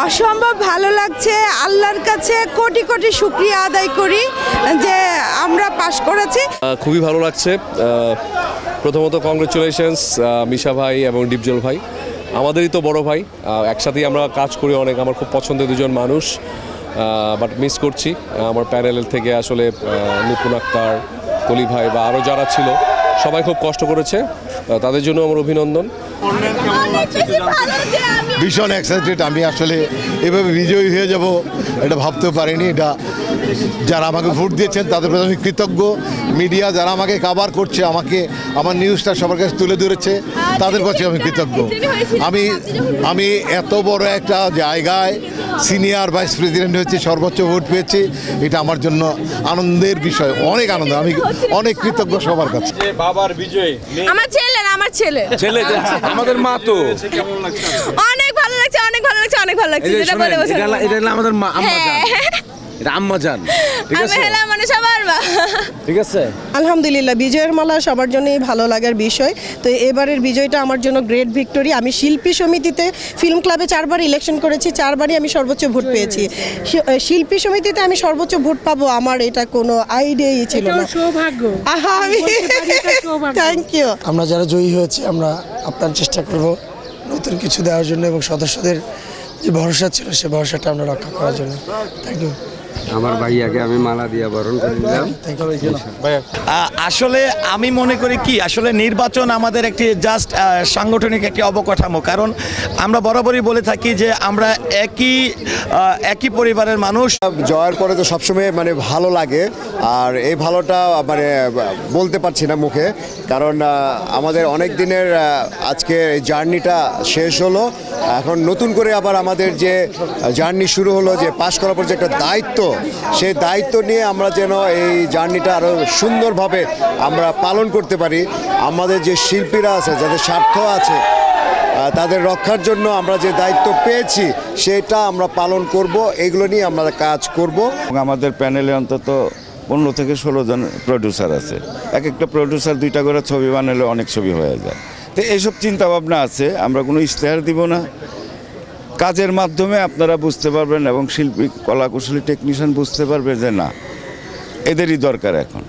অসম্ভব ভালো লাগছে। আল্লাহর কাছে কোটি কোটি শুক্রিয়া আদায় করি যে আমরা পাশ করেছি। খুবই ভালো লাগছে। প্রথমত কংগ্রেচুলেশনস মিশা ভাই এবং ডিপজল ভাই। আমাদেরই তো বড় ভাই। একসাথেই আমরা কাজ করি অনেক। আমার খুব পছন্দের দুজন মানুষ বাট মিস করছি। আমার প্যানেলের থেকে আসলে নিপুণ আক্তার, কলি ভাই বা আরও যারা ছিল, সবাই খুব কষ্ট করেছে। তাদের জন্য আমার অভিনন্দন। ভীষণ এক্সাইটেড আমি আসলে এভাবে বিজয়ী হয়ে যাব এটা ভাবতেও পারিনি এটা যারা আমাকে ভোট দিয়েছেন তাদের প্রতি আমি কৃতজ্ঞ। মিডিয়া যারা আমাকে কাবার করছে আমাকে আমার নিউজটা সবার কাছে তুলে ধরেছে তাদের কাছে আমি কৃতজ্ঞ। আমি আমি এত বড় একটা জায়গায় সিনিয়র ভাইস প্রেসিডেন্ট হয়েছি সর্বোচ্চ ভোট পেয়েছি এটা আমার জন্য আনন্দের বিষয় অনেক আনন্দ আমি অনেক কৃতজ্ঞ সবার কাছে। বাবার বিজয় আমার ছেলে আমার ছেলে ছেলে আমাদের মা তো। অনেক ভালো লাগছে অনেক ভালো লাগছে অনেক ভালো লাগছে। যেটা বলে বসে এটা আমাদের মা আম্মা জান। হ্যাঁ। এটা আম্মা জান। ঠিক আছে। মানে সবার ঠিক আছে। আলহামদুলিল্লাহ বিজয়ের মালা সবার জন্যই ভালো লাগার বিষয়। তো এবারের বিজয়টা আমার জন্য গ্রেট ভিক্টোরি আমি শিল্পী সমিতিতে ফিল্ম ক্লাবে চারবার ইলেকশন করেছি চারবারই আমি সর্বোচ্চ ভোট পেয়েছি। শিল্পী সমিতিতে আমি সর্বোচ্চ ভোট পাবো আমার এটা কোনো আইডিয়াই ছিল না। সৌভাগ্য। আহা, আমি থ্যাংক ইউ আমরা যারা জয়ী হয়েছে আমরা আপনার চেষ্টা করব নতুন কিছু দেওয়ার জন্য এবং সদস্যদের যে ভরসা ছিল সে ভরসাটা আমরা রক্ষা করার জন্য। থ্যাংক ইউ আমার ভাইয়াকে আমি মালা দিয়া বরণ করে দিলাম। আসলে আমি মনে করি কি আসলে নির্বাচন আমাদের একটি জাস্ট সাংগঠনিক একটি অবকাঠামো। কারণ আমরা বরাবরই বলে থাকি যে আমরা একই একই পরিবারের মানুষ। জয়ের পরে তো সবসময় মানে ভালো লাগে আর এই ভালোটা মানে বলতে পারছি না মুখে। কারণ আমাদের অনেক দিনের আজকে জার্নিটা শেষ হলো। এখন নতুন করে আবার আমাদের যে জার্নি শুরু হলো, যে পাশ করার পর যে একটা দায়িত্ব, সেই দায়িত্ব নিয়ে আমরা যেন এই জার্নিটা আরও সুন্দরভাবে আমরা পালন করতে পারি। আমাদের যে শিল্পীরা আছে, যাদের স্বার্থ আছে তাদের রক্ষার জন্য আমরা যে দায়িত্ব পেয়েছি, সেটা আমরা পালন করব, এগুলো নিয়ে আমরা কাজ করব। আমাদের প্যানেলে অন্তত পনেরো থেকে ষোলো জন প্রডিউসার আছে। এক একটা প্রডিউসার দুইটা করে ছবি বানালে অনেক ছবি হয়ে যায়। তো এইসব চিন্তা ভাবনা আছে, আমরা কোনো ইশতেহার দিব না। কাজের মাধ্যমে আপনারা বুঝতে পারবেন এবং শিল্পী, কলাকুশলী টেকনিশিয়ান বুঝতে পারবে যে না, এদেরই দরকার এখন।